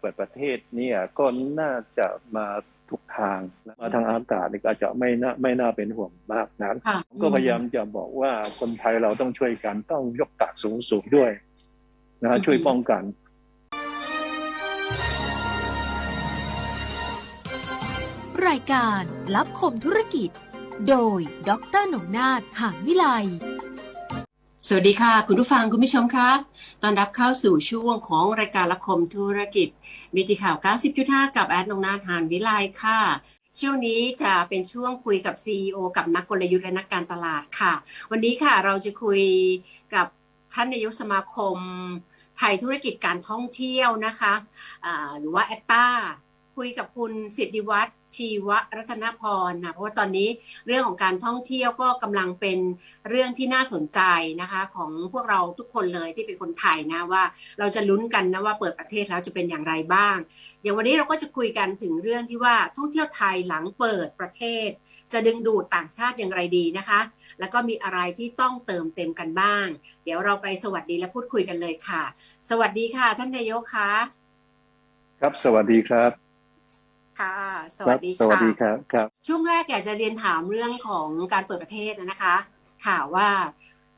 เปิดประเทศเนี่ยก็น่าจะมาทุกทางนะมาทางอากาศนี่ก็อาจจะไม่น่าไม่น่าเป็นห่วงมากนักค่ะผมก็พยายามจะบอกว่าคนไทยเราต้องช่วยกันต้องยกกาดสูงสูงๆด้วยนะฮะช่วยป้องกันรายการลับคมธุรกิจ โดยดรหนงนาถหานวิไล สวัสดีค่ะ คุณผู้ฟังคุณผู้ชมคะตอนรับเข้าสู่ช่วงของรายการละคมธุรกิจมิติข่าว 90.5 กับแอดนงนาหานวิไลค่ะ ช่วงนี้จะเป็นช่วงคุยกับ CEO กับนักกลยุทธ์และนักการตลาดค่ะ วันนี้ค่ะเราจะคุยกับท่านนายกสมาคม ไทยธุรกิจการท่องเที่ยวนะคะอ่าหรือว่าแอตตาคุยกับคุณสิทธิวัฒน์ ชีวรัตนพรนะเพราะว่าตอนนี้เรื่องของการท่องเที่ยวก็กำลังเป็นเรื่องที่น่าสนใจนะคะ ของพวกเราทุกคนเลยที่เป็นคนไทยนะว่าเราจะลุ้นกันนะว่าเปิดประเทศแล้วจะเป็นอย่างไรบ้าง อย่างวันนี้เราก็จะคุยกันถึงเรื่องที่ว่าท่องเที่ยวไทยหลังเปิดประเทศ จะดึงดูดต่างชาติอย่างไรดีนะคะ แล้วก็มีอะไรที่ต้องเติมเต็มกันบ้าง เดี๋ยวเราไปสวัสดีและพูดคุยกันเลยค่ะ สวัสดีค่ะ ท่านนายกคะครับสวัสดีครับ ค่ะสควัรัสดีสวัสค่ะดีครับครับ ช่วงแรกอยากจะเรียนถามเรื่องของการเปิดประเทศนะคะ ข่าวว่า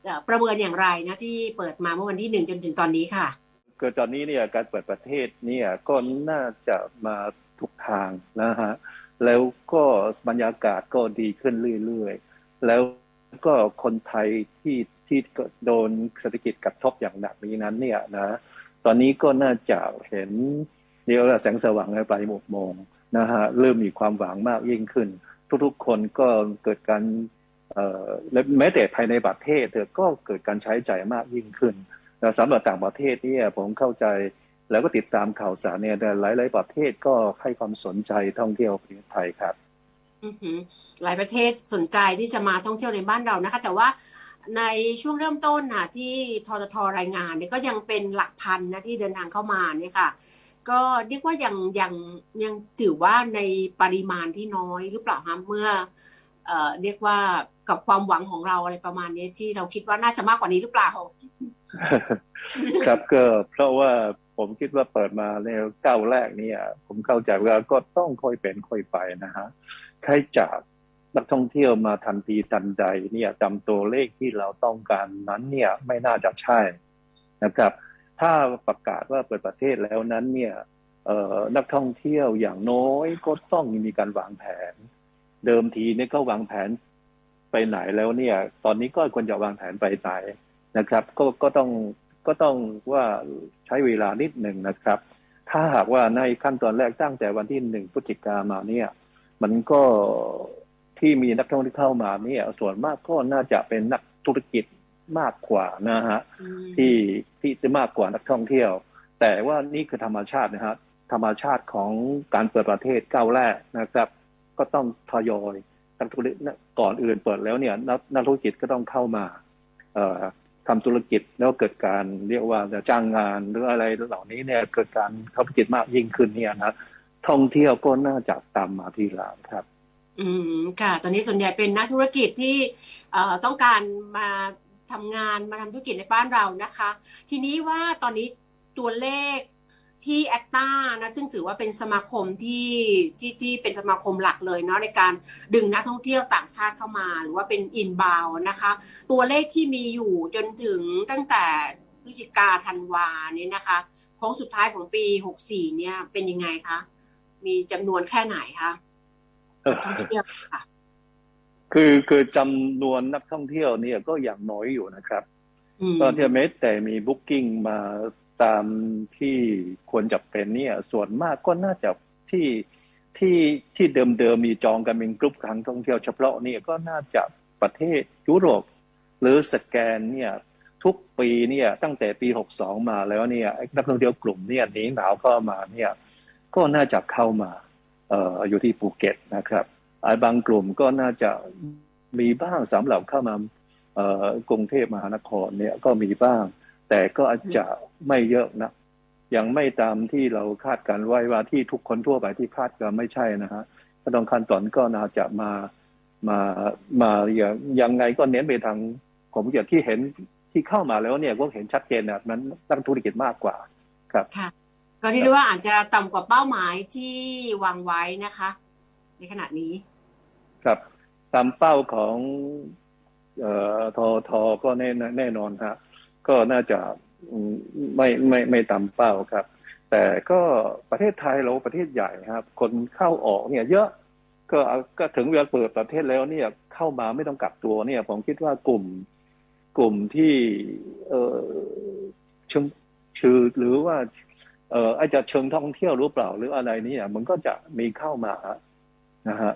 เอ่อประเมินอย่างไรนะที่เปิดมาเมื่อวันที่หนึ่งจนถึงตอนนี้ค่ะเกิดตอนนี้เนี่ยการเปิดประเทศเนี่ยก็น่าจะมาทุกทางนะฮะแล้วก็บรรยากาศก็ดีขึ้นเรื่อยๆ แล้วก็คนไทยที่ที่โดนเศรษฐกิจกระทบอย่างหนักนี้นั้นเนี่ยนะตอนนี้ก็น่าจะเห็นเรียกว่าแสงสว่างในปลายหมกโมง นะฮะเริ่มมีความหวังมากยิ่งขึ้น ทุกๆคนก็เกิดการและแม้แต่ภายในประเทศเธอก็เกิดการใช้จ่ายมากยิ่งขึ้นสำหรับต่างประเทศเนี่ยผมเข้าใจแล้วก็ติดตามข่าวสารเนี่ยแต่หลาย ๆ ประเทศก็ให้ความสนใจท่องเที่ยวประเทศไทยครับอือหือหลายประเทศสนใจที่จะมาท่องเที่ยวในบ้านเรานะคะ แต่ว่าในช่วงเริ่มต้นน่ะที่ทททรายงานเนี่ยก็ยังเป็นหลักพันนะที่เดินทางเข้ามาเนี่ยค่ะ ก็เรียกว่ายังยังยังถือว่าในปริมาณที่น้อยหรือเปล่าคะเมื่อเอ่อเรียกว่ากับความหวังของเราอะไรประมาณนี้ที่เราคิดว่าน่าจะมากกว่านี้หรือเปล่า ครับก็เพราะว่าผมคิดว่าเปิดมาในก้าวแรกเนี่ย ผมเข้าใจว่าก็ต้องค่อยเป็นค่อยไปนะฮะใครจากนักท่องเที่ยวมาทันทีทันใดเนี่ยจำตัวเลขที่เราต้องการนั้นเนี่ยไม่น่าจะใช่นะครับ ถ้าประกาศว่าเปิดประเทศแล้วนั้นเนี่ยนักท่องเที่ยวอย่างน้อยก็ต้องมีการวางแผน เดิมทีเนี่ยก็วางแผนไปไหนแล้วเนี่ย ตอนนี้ก็ควรจะวางแผนไปไหนนะครับ ก็ก็ต้องก็ต้องว่าใช้เวลานิดหนึ่งนะครับ ถ้าหากว่าในขั้นตอนแรกตั้งแต่วันที่หนึ่งพฤศจิกามาเนี่ย มันก็ที่มีนักท่องเที่ยวเข้ามาเนี่ยส่วนมากก็น่าจะเป็นนักธุรกิจ มากกว่านะฮะที่ที่จะมากกว่านักท่องเที่ยว แต่ว่านี่คือธรรมชาตินะฮะธรรมชาติของการเปิดประเทศก้าวแรกนะครับ ก็ต้องทยอยนักธุรกิจก่อนอื่นเปิดแล้วเนี่ยนักนักธุรกิจก็ต้องเข้ามาเอ่อทำธุรกิจแล้วเกิดการเรียกว่าจะจ้างงานหรืออะไรเหล่านี้เนี่ยเกิดการทำธุรกิจมากยิ่งขึ้นเนี่ยนะท่องเที่ยวก็น่าจะตามมาทีหลังครับ อืมค่ะ ตอนนี้ส่วนใหญ่เป็นนักธุรกิจที่เอ่อต้องการมา ทำงานมาทำธุรกิจในบ้านเรานะคะ ทีนี้ว่าตอนนี้ตัวเลขที่แอคตานะซึ่งถือว่าเป็นสมาคมที่ที่ที่เป็นสมาคมหลักเลยเนาะในการดึงนักท่องเที่ยวต่างชาติเข้ามา หรือว่าเป็นอินบาวนะคะ ตัวเลขที่มีอยู่จนถึงตั้งแต่พฤศจิกาธันวาเนี่ยนะคะโค้งสุดท้ายของปี 64 เนี่ยเป็นยังไงคะ มีจำนวนแค่ไหนคะท่องเที่ยวค่ะ คือคือจำนวนนักท่องเที่ยวเนี่ยก็อย่างน้อยอยู่นะครับอืมก็เที่ยวเมตรแต่มีบุ๊กิ้งมาตามที่ควรจะเป็นเนี่ย ส่วนมากก็น่าจะที่ที่ที่เดิมๆมีจองกันเป็นกลุ่มครั้งท่องเที่ยวเฉพาะเนี่ยก็น่าจะประเทศยุโรป หรือสแกนเนี่ยทุกปีเนี่ยตั้งแต่ปี 62 มาแล้วเนี่ยนักท่องเที่ยวกลุ่มเนี่ยหนีหนาวเข้ามาเนี่ยก็น่าจะเข้ามาเอ่ออยู่ที่ภูเก็ตนะครับไอ้ บางกลุ่มก็น่าจะมีบ้างสำหรับเข้ามาเอ่อกรุงเทพมหานครเนี่ยก็มีบ้าง แต่ก็อาจจะไม่เยอะนะยังไม่ตามที่เราคาดการไว้ว่าที่ทุกคนทั่วไปที่คาดการไม่ใช่นะฮะก็ต้องขั้นตอนก็น่าจะมามามาอย่างยังไงก็เน้นไปทางผมอย่างที่เห็นที่เข้ามาแล้วเนี่ยก็เห็นชัดเจนนะมันนักธุรกิจมากกว่าครับค่ะก็เรียกได้ว่าอาจจะต่ำกว่าเป้าหมายที่วางไว้นะคะ ในขณะนี้ ครับ ตามเป้าของเอ่อทอทอก็แน่แน่นอนฮะก็น่าจะไม่ไม่ไม่ตามเป้าครับ แต่ก็ประเทศไทยเราประเทศใหญ่ครับ คนเข้าออกเนี่ย เยอะก็ก็ถึงเวลาเปิดประเทศแล้วเนี่ย เข้ามาไม่ต้องกักตัวเนี่ย ผมคิดว่ากลุ่มกลุ่มที่เออเชิงชื่อหรือว่า เอออาจจะเชิงท่องเที่ยวหรือเปล่าหรืออะไรเนี่ย มันก็จะมีเข้ามานะฮะ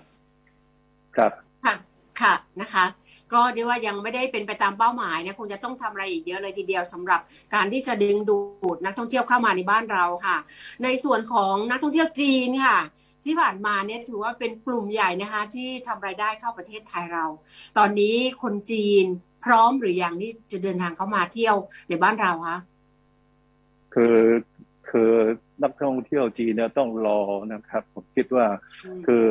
ครับค่ะค่ะนะคะก็เรียกว่ายังไม่ได้เป็นไปตามเป้าหมายนะคงจะต้องทำอะไรอีกเยอะเลยทีเดียวสำหรับการที่จะดึงดูดนักท่องเที่ยวเข้ามาในบ้านเราค่ะ ในส่วนของนักท่องเที่ยวจีนค่ะ ที่ผ่านมาเนี่ยถือว่าเป็นกลุ่มใหญ่นะคะ ที่ทำรายได้เข้าประเทศไทยเรา ตอนนี้คนจีนพร้อมหรือยังที่จะเดินทางเข้ามาเที่ยวในบ้านเราคะคือคือนักท่องเที่ยวจีนเนี่ยต้องรอนะครับ ผมคิดว่าอืมคือ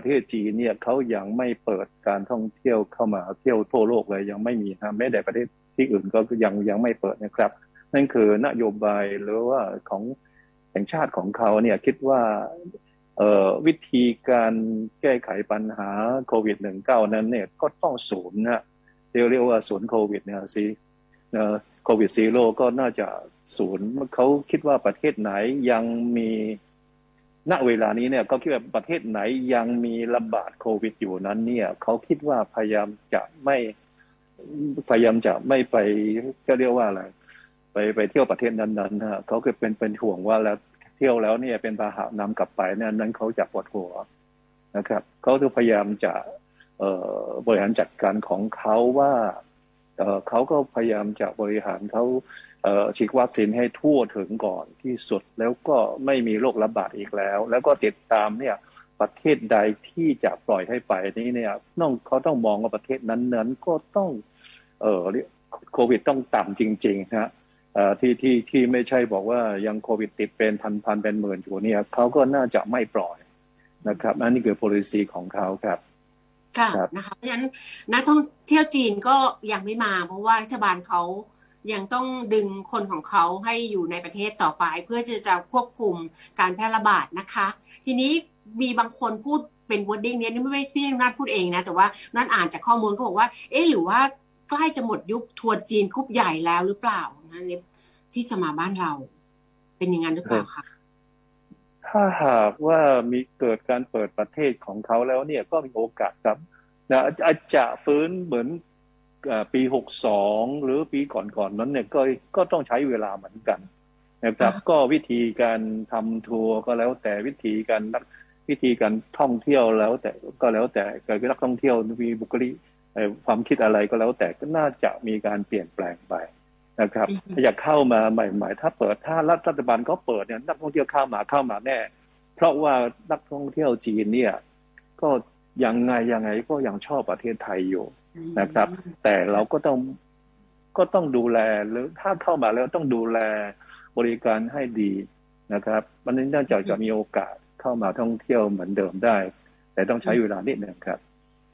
ประเทศจีนเนี่ยเขายังไม่เปิดการท่องเที่ยวเข้ามาเที่ยวทั่วโลกเลยยังไม่มีนะแม้แต่ประเทศที่อื่นก็ยังยังไม่เปิดนะครับ นั่นคือนโยบายหรือว่าของแห่งชาติของเขาเนี่ยคิดว่าวิธีการแก้ไขปัญหาโควิด -19 นั้นเนี่ยก็ต้องศูนย์นะเรียกเรียกว่าศูนย์โควิดเนี่ยสิเอ่อโควิดซีโร่ก็น่าจะศูนย์เขาคิดว่าประเทศไหนยังมี ณเวลานี้เนี่ยเขาคิดว่าประเทศไหนยังมีระบาดโควิดอยู่นั้นเนี่ยเขาคิดว่าพยายามจะไม่พยายามจะไม่ไปก็เรียกว่าอะไรไปไปเที่ยวประเทศนั้นๆนะฮะเขาคือเป็นเป็นห่วงว่าแล้วเที่ยวแล้วเนี่ยเป็นพาหะนำกลับไปเนี่ยนั้นเขาจะปวดหัวนะครับเขาจะพยายามจะเอ่อบริหารจัดการของเขาว่าเออเขาก็พยายามจะบริหารเขา ฉีดวัคซีนให้ทั่วถึงก่อนที่สุด แล้วก็ไม่มีโรคระบาดอีกแล้ว แล้วก็ติดตามเนี่ยประเทศใดที่จะปล่อยให้ไปนี้เนี่ยต้องเขาต้องมองว่าประเทศนั้นๆก็ต้องเอ่อเรียกโควิดต้องต่ำจริงๆนะฮะเอ่อที่ที่ที่ไม่ใช่บอกว่ายังโควิดติดเป็นพันพันเป็นหมื่นอยู่เนี่ยเขาก็น่าจะไม่ปล่อยนะครับอันนี้คือ policy ของเขาครับค่ะครับนะคะเพราะฉะนั้นนักท่องเที่ยวจีนก็ยังไม่มาเพราะว่ารัฐบาลเขา ยังต้องดึงคนของเขาให้อยู่ในประเทศต่อไป เพื่อจะจะควบคุมการแพร่ระบาดนะคะ ทีนี้มีบางคนพูดเป็น wording เนี้ยนี่ไม่ไม่พี่นัทพูดเองนะ แต่ว่านัทอ่านจากข้อมูลก็บอกว่า เอ๊หรือว่าใกล้จะหมดยุคทัวร์จีนกรุ๊ปใหญ่แล้วหรือเปล่านะนี่ที่จะมาบ้านเรา เป็นอย่างนั้นหรือเปล่าคะถ้าหากว่ามีเกิดการเปิดประเทศของเขาแล้วเนี่ยก็มีโอกาสครับนะอาจจะฟื้นเหมือน ปีหกสองหรือปีก่อนๆนั้นเนี่ยก็ก็ต้องใช้เวลาเหมือนกันนะครับอ่าก็วิธีการทำทัวร์ก็แล้วแต่วิธีการนักวิธีการท่องเที่ยวแล้วแต่ก็แล้วแต่เกิดนักท่องเที่ยวมีบุคลิกเอ่อความคิดอะไรก็แล้วแต่ก็น่าจะมีการเปลี่ยนแปลงไปนะครับอือฮึถ้าอยากเข้ามาใหม่ ๆ ถ้าเปิดถ้ารัฐบาลเขาเปิดเนี่ยนักท่องเที่ยวเข้ามาเข้ามาแน่ เพราะว่านักท่องเที่ยวจีนเนี่ย ก็ยังไงยังไงก็ยังชอบประเทศไทยอยู่ นะครับ แต่เราก็ต้องก็ต้องดูแลหรือถ้าเข้ามาแล้วต้องดูแลบริการให้ดีนะครับมันนี้น่าจะจะมีโอกาสเข้ามาท่องเที่ยวเหมือนเดิมได้ แต่ต้องใช้เวลานิดหนึ่งครับ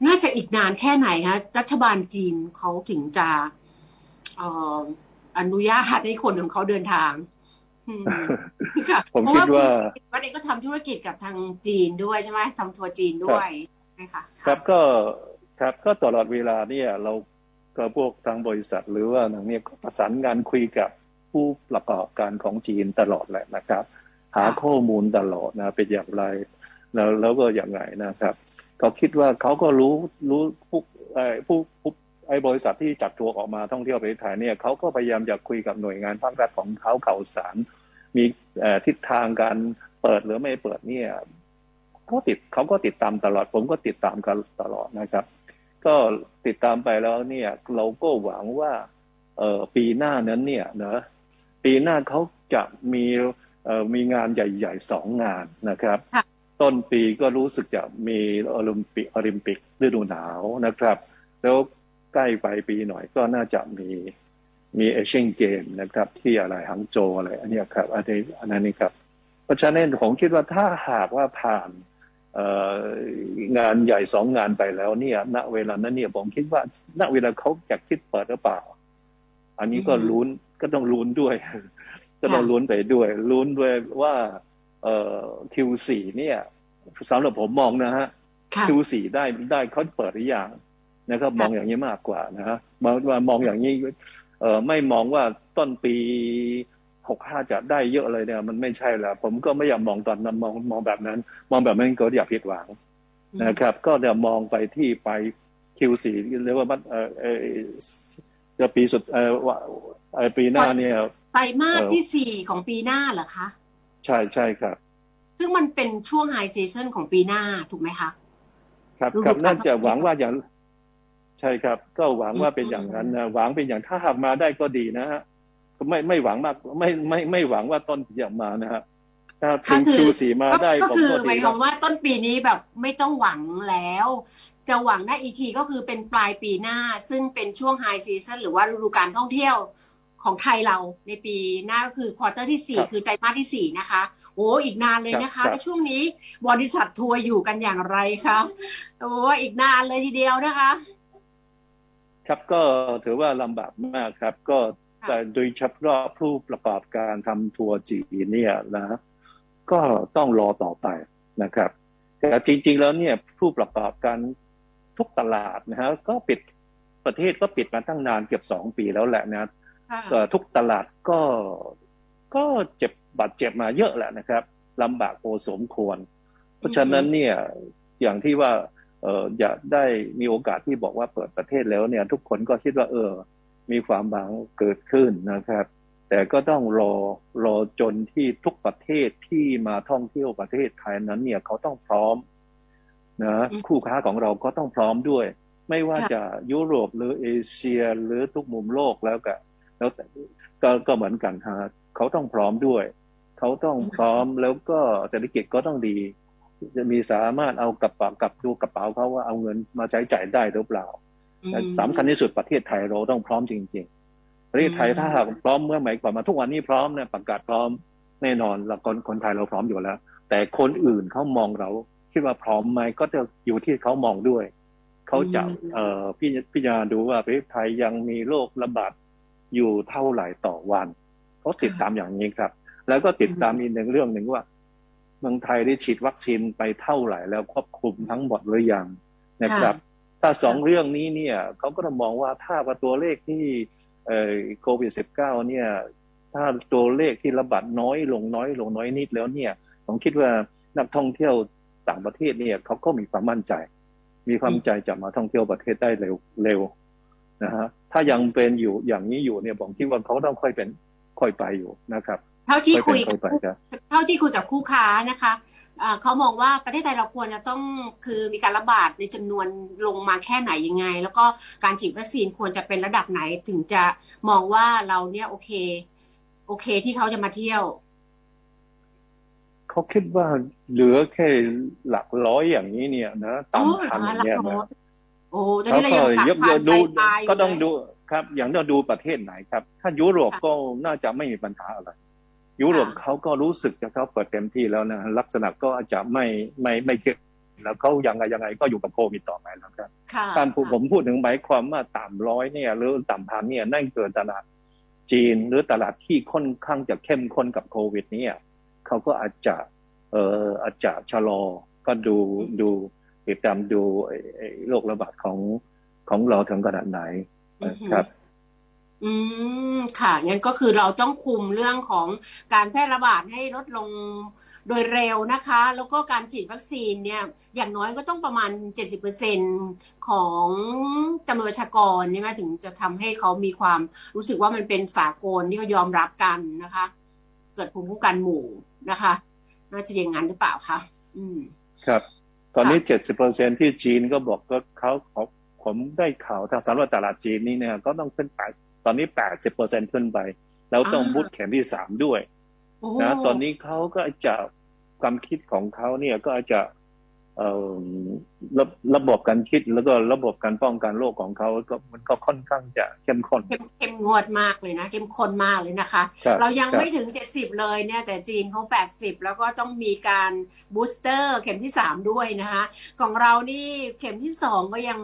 น่าจะอีกนานแค่ไหนคะรัฐบาลจีนเขาถึงจะเอ่ออนุญาตให้คนของเขาเดินทางอืมค่ะผมเพราะคิดว่าคุณวัดเองก็ทำธุรกิจกับทางจีนด้วยใช่ไหมทำทัวร์จีนด้วยใช่ไหมคะครับก็ ครับก็ตลอดเวลาเนี่ยเราก็พวกทางบริษัทหรือว่าทางเนี้ก็ประสานงานคุยกับผู้ประกอบการของจีนตลอดแหละนะครับ หาข้อมูลตลอดนะเป็นอย่างไร แล้วแล้วก็อย่างไรนะครับเขาคิดว่าเขาก็รู้รู้ผู้ไอ้ผู้ผู้ไอ้บริษัทที่จัดทัวร์ออกมาท่องเที่ยวประเทศไทยเนี่ยเขาก็พยายามจะคุยกับหน่วยงานภาครัฐของเขาข่าวสาร มีทิศทางการเปิดหรือไม่เปิดเนี่ยเขาติดเขาก็ติดตามตลอด ผมก็ติดตามกันตลอดนะครับ ก็ติดตามไปแล้วเนี่ยเราก็หวังว่าเอ่อปีหน้านั้นเนี่ยนะปีหน้าเขาจะมีเอ่อมีงานใหญ่ๆสองงานนะครับค่ะต้นปีก็รู้สึกจะมีโอลิมปิกโอลิมปิกฤดูหนาวนะครับ แล้วใกล้ไปปีหน่อยก็น่าจะมีมีเอเชียนเกมนะครับ ที่อะไรฮังโจวอะไรอันเนี้ยครับอันนี้อันนั้นนี่ครับ เพราะฉะนั้นผมคิดว่าถ้าหากว่าผ่านเอ่อ งานใหญ่สองงานไปแล้วเนี่ยณเวลานั้นเนี่ยผมคิดว่าณเวลาเขาจะคิดเปิดหรือเปล่า อันนี้ก็ลุ้นก็ต้องลุ้นด้วย ก็ต้องลุ้นไปด้วยลุ้นด้วยว่าเอ่อ Q4 เนี่ยสำหรับผมมองนะฮะค่ะ Q4 ได้ได้เขาเปิดหรือยังนะครับ มองอย่างนี้มากกว่านะฮะมองว่ามองอย่างนี้เอ่อไม่มองว่าต้นปี หกห้าจะได้เยอะเลยเนี่ย มันไม่ใช่แล้ว ผมก็ไม่อยากมองตอนนั้นมองมองแบบนั้น มองแบบนั้นก็อย่าผิดหวังนะครับ ก็จะมองไปที่ไป Q4 เรียกว่ามันเอ่อเอ่อจะปีสุดเอ่อว่าเอ่อปีหน้าเนี่ยไตรมาสเออที่สี่ของปีหน้าเหรอคะ ใช่ใช่ครับ ซึ่งมันเป็นช่วงไฮซีซันของปีหน้าถูกไหมคะครับฤดูครับกาลน่าจะหวังว่าอย่างใช่ครับ ก็หวังว่าเป็นอย่างนั้นนะหวังเป็นอย่างถ้าหากมาได้ก็ดีนะฮะก็ ไม่ไม่หวังมากไม่ไม่ไม่หวังว่าต้นปีจะมานะฮะถ้าถึงก็คือ Q4 มาได้ก็ผมคือก็หดีมายคแล้วาวมว่าต้นปีนี้แบบไม่ต้องหวังแล้ว จะหวังได้อีกทีก็คือเป็นปลายปีหน้า ซึ่งเป็นช่วงไฮซีซันหรือว่าฤดูการท่องเที่ยวของไทยเราในปีหน้าก็คือควอเตอร์ที่สี่คือไตรมาสที่สี่นะคะโอ้อีกนานเลยนะคะแล้วช่วงนี้บริษัททัวร์อยู่กันอย่างไรคะโอ้อีกนานเลยทีเดียวนะคะ ครับก็ถือว่าลำบากมากครับ ก็ค่ะ แต่โดยเฉพาะผู้ประกอบการทำทัวร์จีนเนี่ยนะก็ต้องรอต่อไปนะครับ แต่จริง ๆ แล้วเนี่ยผู้ประกอบการทุกตลาดนะฮะก็ปิดประเทศก็ปิดมาตั้งนานเกือบสองปีแล้วแหละนะค่ะเอ่อทุกตลาดก็ก็เจ็บบาดเจ็บมาเยอะแหละนะครับลำบากโอสมควร เพราะฉะนั้นเนี่ยอย่างที่ว่าเอออยากได้มีโอกาสที่บอกว่าเปิดประเทศแล้วเนี่ย ทุกคนก็คิดว่าเออ มีความหวังเกิดขึ้นนะครับ แต่ก็ต้องรอรอจนที่ทุกประเทศที่มาท่องเที่ยวประเทศไทยนั้นเนี่ยเขาต้องพร้อมนะอืมคู่ค้าของเราก็ต้องพร้อมด้วย ไม่ว่าค่ะจะยุโรปหรือเอเชียหรือทุกมุมโลกแล้วก็แล้วแต่ก็ก็เหมือนกันฮะเขาต้องพร้อมด้วย เขาต้องพร้อมแล้วก็เศรษฐกิจก็ต้องดี จะมีสามารถเอากระเป๋ากับดูกระเป๋าเขาว่าเอาเงินมาใช้จ่ายได้หรือเปล่าอืมแต่ สำคัญที่สุดประเทศไทยเราต้องพร้อมจริง ๆ ประเทศไทยอืมถ้าหากพร้อมเมื่อไหร่ก่อนมาทุกวันนี้พร้อมเนี่ยประกาศพร้อมแน่นอนเราคนคนไทยเราพร้อมอยู่แล้ว แต่คนอื่นเขามองเราคิดว่าพร้อมไหมก็จะอยู่ที่เขามองด้วยเขาจะเอ่อพี่พิจารณาดูว่าประเทศไทยยังมีโรคระบาดอยู่เท่าไหร่ต่อวันเขาติดตามอย่างนี้ครับ แล้วก็ติดตามอีกหนึ่งเรื่องหนึ่งว่าเมืองไทยได้ฉีดวัคซีนไปเท่าไหร่แล้วควบคุมทั้งหมดหรือยังนะครับ ถ้าสองเรื่องนี้เนี่ยเขาก็จะมองว่าถ้าว่าตัวเลขที่เอ่อโควิด -19 เนี่ย ถ้าตัวเลขที่ระบาดน้อยลงน้อยลงน้อยนิดแล้วเนี่ย ผมคิดว่านักท่องเที่ยวต่างประเทศเนี่ยเขาก็มีความมั่นใจ มีความใจจะมาท่องเที่ยวประเทศได้เร็วเร็วนะฮะถ้ายังเป็นอยู่อย่างนี้อยู่เนี่ยผมคิดว่าเขาต้องค่อยเป็นค่อยไปอยู่นะครับ เท่าที่ค่อยคุเป็นยค่อยไปครับเท่าที่คุยกับคู่ค้านะคะอ่า เขามองว่าประเทศไทยเราควรจะต้องคือมีการระบาดในจำนวนลงมาแค่ไหนยังไง แล้วก็การฉีดวัคซีนควรจะเป็นระดับไหนถึงจะมองว่าเราเนี่ยโอเค โอเคที่เขาจะมาเที่ยว เขาคิดว่าเหลือแค่หลักร้อยอย่างนี้เนี่ยนะตามพันอย่างเงี้ยนะโอ้ตอนเขานี้เราก็ยังยกผ่านดูปลายๆยู่ก็ต้องเลยดูครับ อย่างเราดูประเทศไหนครับ ถ้ายุโรปก็น่าจะไม่มีปัญหาอะไร ยุโรปเขาก็รู้สึกจะเขาเปิดเต็มที่แล้วนะลักษณะก็อาจจะไม่ไม่ไม่เก็บแล้วเขายังไงยังไงก็อยู่กับโควิดต่อไปแล้วครับค่ะการผมผมพูดถึงหมายความว่าต่ำร้อยเนี่ยหรือต่ำพันเนี่ยนั่นเกิดตลาดจีนหรือตลาดที่ค่อนข้างจะเข้มข้นกับโควิด เนี่ยเขาก็อาจจะเอ่ออาจจะชะลอก็ดูดูติดตามดูไอ้ไอ้โรคระบาดของของเราถึงขนาดไหนอือหือครับ อืม ค่ะ งั้นก็คือเราต้องคุมเรื่องของการแพร่ระบาดให้ลดลงโดยเร็วนะคะ แล้วก็การฉีดวัคซีนเนี่ย อย่างน้อยก็ต้องประมาณ 70%ของจำนวนประชากรใช่ไหมถึงจะทำให้เขามีความรู้สึกว่ามันเป็นสากลที่เขายอมรับกันนะคะ เกิดภูมิคุ้มกันหมู่นะคะ น่าจะอย่างนั้นหรือเปล่าคะ อืม ครับ ตอนนี้เจ็ดสิบเปอร์เซ็นที่จีนก็บอกก็เขาเขาผมได้ข่าวทางสำรวจตลาดจีนนี่เนี่ยก็ต้องขึ้นไป ตอนนี้แปดสิบเปอร์เซ็นขึ้นไป แล้วต้องอ่าบูตเข็มที่สามด้วยโอ้นะตอนนี้เขาก็จะความคิดของเขาเนี่ยก็อาจจะเอ่อระระบบการคิดแล้วก็ระบบการป้องกันโรคของเขาก็มันก็ค่อนข้างจะเข้มข้นเข้มเข้มงวดมากเลยนะเข้มข้นมากเลยนะคะครับเรายังครับไม่ถึง70เลยเนี่ย แต่จีนเขา80แล้วก็ต้องมีการบูสเตอร์เข็มที่3ด้วยนะคะ ของเรานี่เข็มที่2ก็ยัง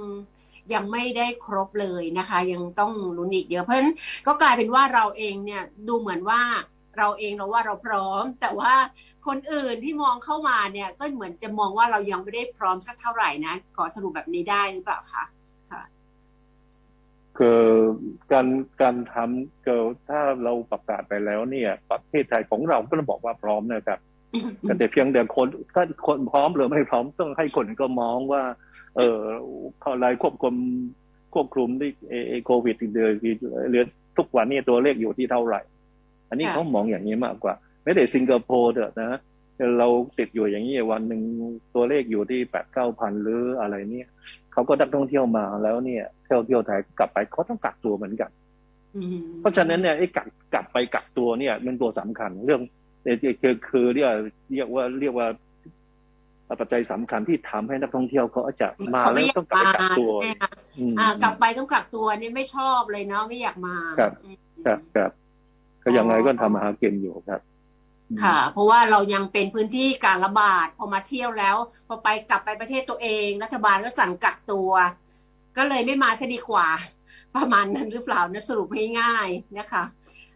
ยังไม่ได้ครบเลยนะคะ ยังต้องลุ้นอีกเยอะเพราะฉะนั้นก็กลายเป็นว่าเราเองเนี่ยดูเหมือนว่าเราเองเราว่าเราพร้อม แต่ว่าคนอื่นที่มองเข้ามาเนี่ยก็เหมือนจะมองว่าเรายังไม่ได้พร้อมสักเท่าไหร่นะขอสรุปแบบนี้ได้หรือเปล่าคะค่ะคือการการทำเกิดถ้าเราประกาศไปแล้วเนี่ย ประเทศไทยของเราก็ต้องบอกว่าพร้อมนะครับแต่เพียงแต่คนถ้าคนพร้อมหรือไม่พร้อมต้องให้คนก็มองว่า เอออะไรควบคุมควบคุมด้วยเอโควิดเดือนเรือนทุกวันนี้ตัวเลขอยู่ที่เท่าไหร่ อันนี้ค่ะเขามองอย่างนี้มากกว่า ไม่ได้สิงคโปร์เด้อนะเราติดอยู่อย่างนี้วันหนึ่งตัวเลขอยู่ที่แปดเก้าพันหรืออะไรเนี่ยเขาก็นักท่องเที่ยวมาแล้วเนี่ยเที่ยวเที่ยวไทยกลับไปเขาต้องกักตัวเหมือนกันอืมเพราะฉะนั้นเนี่ยไอ้กักกลับไปกักตัวเนี่ยมันตัวสำคัญเรื่องเอ่อคือคือเรียกเรียกว่าเรียกว่า ปัจจัยสำคัญที่ทำให้นักท่องเที่ยวเขาจะมาเขาแล้ไม่วอยากต้องกลับมาไปกักตัวใช่ไหมคะอืมอ่ากลับไปต้องกักตัวนี่ไม่ชอบเลยเนาะไม่อยากมาครับอืมครับครับก็ยังไงก็ทำมาหากินอยู่ครับ ค่ะ เพราะว่าเรายังเป็นพื้นที่การระบาดพอมาเที่ยวแล้ว พอไปกลับไปประเทศตัวเอง รัฐบาลก็สั่งกักตัว ก็เลยไม่มาซะดีกว่า ประมาณนั้นหรือเปล่านะสรุปง่ายๆนะคะ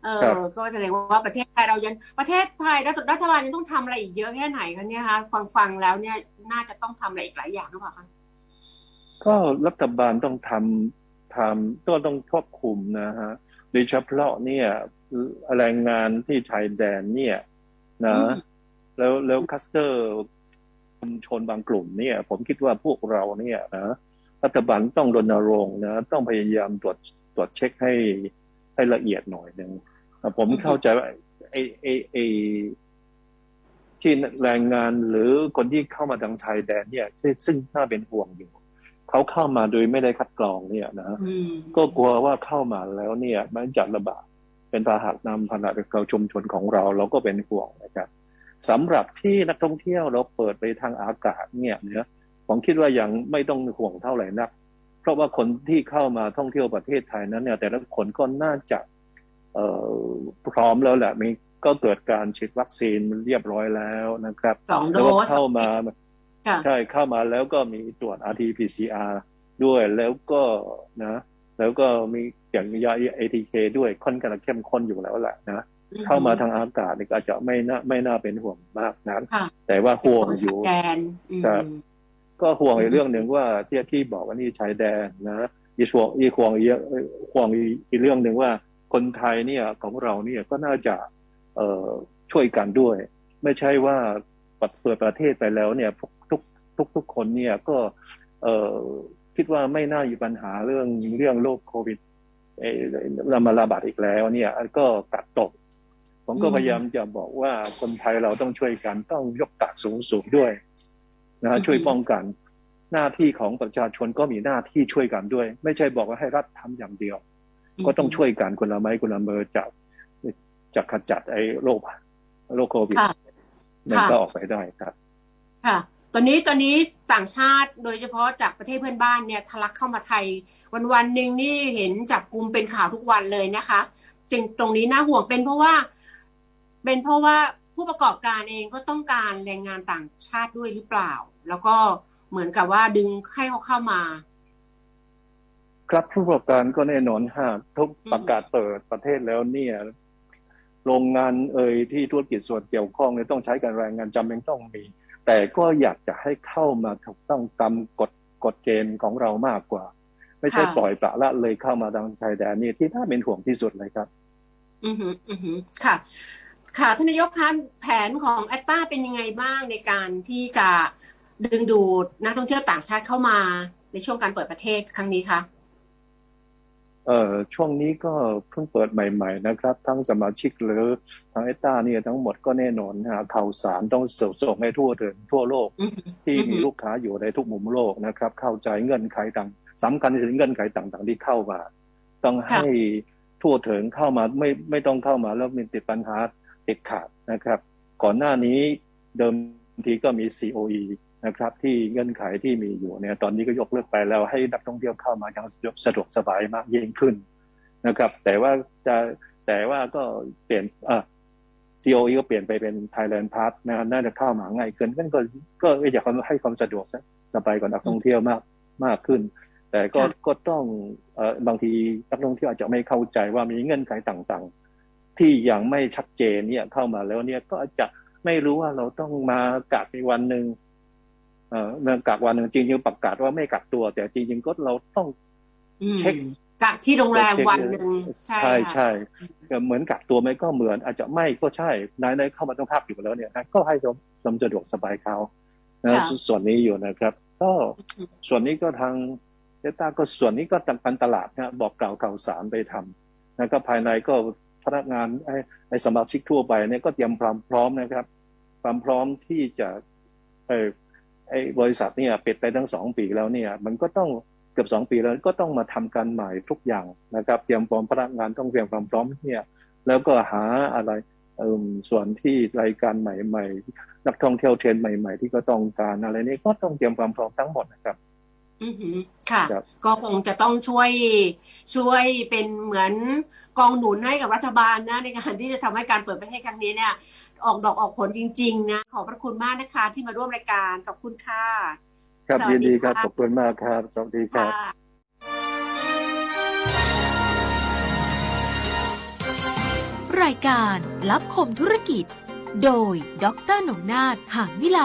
เอครัอบก็แสดงว่าประเทศไทยเรายังประเทศไทยรัฐรัฐบาลยังต้องทำอะไรอีกเยอะแค่ไหนคะเนี่ยคะฟังฟังๆแล้วเนี่ยน่าจะต้องทำอะไรอีกหลายอย่างหรือเปล่าคะก็รัฐบาลต้องทำทำก็ต้องควบคุมนะฮะโดยเฉพาะเนี่ยแรงงานที่ชายแดนเนี่ยนะอืมแล้วแล้วคัสเตอร์ชุมชนบางกลุ่มเนี่ย ผมคิดว่าพวกเราเนี่ยนะรัฐบาลต้องรณรงค์นะ ต้องพยายามตรวจตรวจเช็คให้ ให้ละเอียดหน่อยหนึ่งอะผมเข้าใจว่าไอ้ไอ้ไอ้ที่แรงงานหรือคนที่เข้ามาทางชายแดนเนี่ยซึ่งซึ่งน่าเป็นห่วงอยู่เขาเข้ามาโดยไม่ได้คัดกรองเนี่ยนะอืมก็กลัวว่าเข้ามาแล้วเนี่ยมันจะระบาดเป็นพาหะนำพาหะเราชุมชนของเราเราก็เป็นห่วงนะครับสำหรับที่นักท่องเที่ยวเราเปิดไปทางอากาศเนี่ยเนี่ยผมคิดว่ายังไม่ต้องห่วงเท่าไหร่นักเพ ราะว่าคนที่เข้ามาท่องเที่ยวประเทศไทยนั้นเนี่ย แต่ละคนก็น่าจะเอ่อพร้อมแล้วแหละมีก็เกิดการฉีดวัคซีนเรียบร้อยแล้วนะครับสองโดแล้วก็สเข้ามาค่ะใช่เข้ามาแล้วก็มีตรวจ RT-PCR ด้วยแล้วก็นะ แล้วก็มีอย่างยา ATK ด้วยค่อนข้างเข้มข้นอยู่แล้วแหละนะเข้ามาทางอากาศนี่ก็อาจจะไม่น่าไม่น่าเป็นห่วงมากนะค่ะแต่ว่าห่วงอยู่แดนอืมครับ ก็ห่วงอีกเรื่องหนึ่งว่าที่ที่บอกว่านี่ชายแดนนะอีห่วงอีห่วงอีกห่วงอีกเรื่องหนึ่งว่าคนไทยเนี่ยของเราเนี่ยก็น่าจะเอ่อช่วยกันด้วย ไม่ใช่ว่าเปิดประเทศไปแล้วเนี่ยทุกทุกทุกทุกคนเนี่ยก็เอ่อคิดว่าไม่น่ามีปัญหาเรื่องเรื่องโรคโควิดเอ่อมาระบาดอีกแล้วเนี่ยก็กัดตก ผมก็พยายามจะบอกว่าคนไทยเราต้องช่วยกันต้องยกกาดสูงสูงด้วย นะฮะช่วยป้องกัน หน้าที่ของประชาชนก็มีหน้าที่ช่วยกันด้วย ไม่ใช่บอกว่าให้รัฐทำอย่างเดียว ก็ต้องช่วยกันคนละไม้คนละมือจะจะขจัดไอ้โรคโรคโควิดค่ะมันค่ะก็ออกไปได้ครับ ค่ะ ตอนนี้ตอนนี้ต่างชาติโดยเฉพาะจากประเทศเพื่อนบ้านเนี่ยทะลักเข้ามาไทย วันวันๆหนึ่งนี่เห็นจับกลุ่มเป็นข่าวทุกวันเลยนะคะจึงตรงนี้น่าห่วงเป็นเพราะว่า เป็นเพราะว่า ผู้ประกอบการเองก็ต้องการแรงงานต่างชาติด้วยหรือเปล่า แล้วก็เหมือนกับว่าดึงให้เขาเข้ามา ครับผู้ประกอบการก็แน่นอนฮะทุกอืมประกาศเปิดประเทศแล้วเนี่ยโรงงานเอ่ยที่ธุรกิจส่วนเกี่ยวข้องเนี่ยต้องใช้การแรงงานจำเป็นต้องมี แต่ก็อยากจะให้เข้ามาถูกต้องตามกฎกฎเกณฑ์ของเรามากกว่า ไม่ใช่ค่ะปล่อยปละละเลยเข้ามาทางชายแดนนี่ที่น่าเป็นห่วงที่สุดเลยครับ อือหืออือหือค่ะ ค่ะท่านนายกคะแผนของแอตตาเป็นยังไงบ้างในการที่จะดึงดูดนักท่องเที่ยวต่างชาติเข้ามาในช่วงการเปิดประเทศครั้งนี้คะเอ่อช่วงนี้ก็เพิ่งเปิดใหม่ ๆ นะครับ ทั้งสมาชิกหรือทางเอต้าเนี่ยทั้งหมดก็แน่นอนนะฮะข่าวสารต้องส่งส่งให้ทั่วถึงทั่วโลกอือหือที่อือฮึมีลูกค้าอยู่ในทุกมุมโลกนะครับ เข้าใจเงื่อนไขต่างสำคัญที่สุดเงื่อนไขต่างๆ ที่เข้ามา ต้องให้ทั่วถึงเข้ามาไม่ไม่ต้องเข้ามาแล้วมีติดปัญหา ติดขาดนะครับ ก่อนหน้านี้เดิมทีก็มี COE นะครับที่เงื่อนไขที่มีอยู่เนี่ยตอนนี้ก็ยกเลิกไปแล้วให้นักท่องเที่ยวเข้ามาอย่างสะดวกสบายมากยิ่งขึ้นนะครับ แต่ว่าจะแต่ว่าก็เปลี่ยนอะ COE ก็เปลี่ยนไปเป็น Thailand Pass นะน่าจะเข้ามาง่ายขึ้นนั่นก็ก็อยากให้ความสะดวกสบายกับนักท่องเที่ยวมากมากขึ้น แต่ก็ก็ต้องเอ่อบางทีนักท่องเที่ยวอาจจะไม่เข้าใจว่ามีเงื่อนไขต่างๆ ที่ยังไม่ชัดเจนเนี่ยเข้ามาแล้วเนี่ยก็อาจจะไม่รู้ว่าเราต้องมากักในวันหนึ่งเอ่อเมื่อกักวันหนึ่งจริงๆประกาศว่าไม่กักตัว แต่จริงๆก็เราต้องอืมเช็คกักที่โรงแรมเช็ควันหนึ่งใช่ใช่ค่ะใช่ก็เหมือนกักตัวไหมก็เหมือนอาจจะไม่ก็ใช่นายนายเข้ามาต้องพักอยู่แล้วเนี่ยนะก็ให้ความสะดวกสบายเขานะส่วนนี้อยู่นะครับ ก็ส่วนนี้ก็ทางเดต้าก็ส่วนนี้ก็ทางการตลาดนะบอกกล่าวข่าวสารไปทำนะก็ภายในก็ พนักงานไอ้ไอสมาชิกทั่วไปเนี่ยก็เตรียมความพร้อมนะครับ ความพร้อมที่จะเออไอ้บริษัทเนี่ยปิดไปทั้งสองปีแล้วเนี่ย มันก็ต้องเกือบสองปีแล้วก็ต้องมาทำการใหม่ทุกอย่างนะครับ เตรียมพร้อมพนักงานต้องเตรียมความพร้อมเนี่ย แล้วก็หาอะไรเอ่มส่วนที่รายการใหม่ ๆ นักท่องเที่ยวเทรนใหม่ ๆ ที่ก็ต้องการอะไรนี่ก็ต้องเตรียมความพร้อมทั้งหมดนะครับ อือหือค่ะ ครับ ก็คงจะต้องช่วยช่วยเป็นเหมือนกองหนุนให้กับรัฐบาลนะ ในการที่จะทำให้การเปิดประเทศครั้งนี้เนี่ย ออกดอกออกผลจริง ๆ นะ ขอบพระคุณมากนะคะที่มาร่วมรายการ ขอบคุณค่ะ ครับสวัยิสนดีดีครับค่ะ ขอบคุณมากครับสวัสดีครับ ค่ะรายการลับคมธุรกิจ โดยดรหนงนาถหางวิไล